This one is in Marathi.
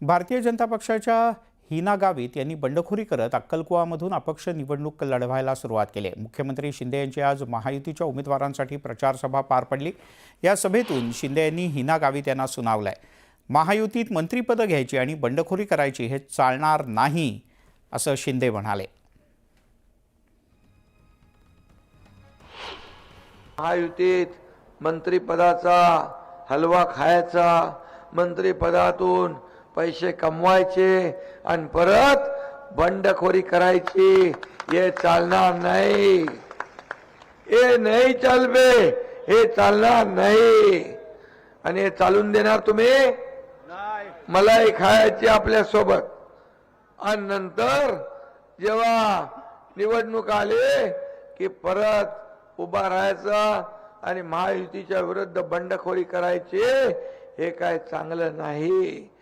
भारतीय जनता पक्षाच्या हिना गावित यांनी बंडखोरी करत अक्कलकुवामधून अपक्ष निवडणूक लढवायला सुरुवात केली. मुख्यमंत्री शिंदे यांची आज महायुतीच्या उमेदवारांसाठी प्रचारसभा पार पडली. या सभेतून शिंदे यांनी हिना गावित यांना सुनावलं आहे महायुतीत मंत्रीपदं घ्यायची आणि बंडखोरी करायची हे चालणार नाही असं शिंदे म्हणाले. महायुतीत मंत्रिपदाचा हलवा खायचा मंत्रिपदातून पैसे कमवायचे आणि परत बंडखोरी करायची. हे चालणार नाही. हे नाही चालवे. हे चालणार नाही. आणि हे चालून देणार तुम्ही? मलाई खायची आपल्यासोबत. आणि नंतर जेव्हा निवडणूक आले की परत उभा राहायचं आणि महायुतीच्या विरुद्ध बंडखोरी करायची हे काय चांगलं नाही.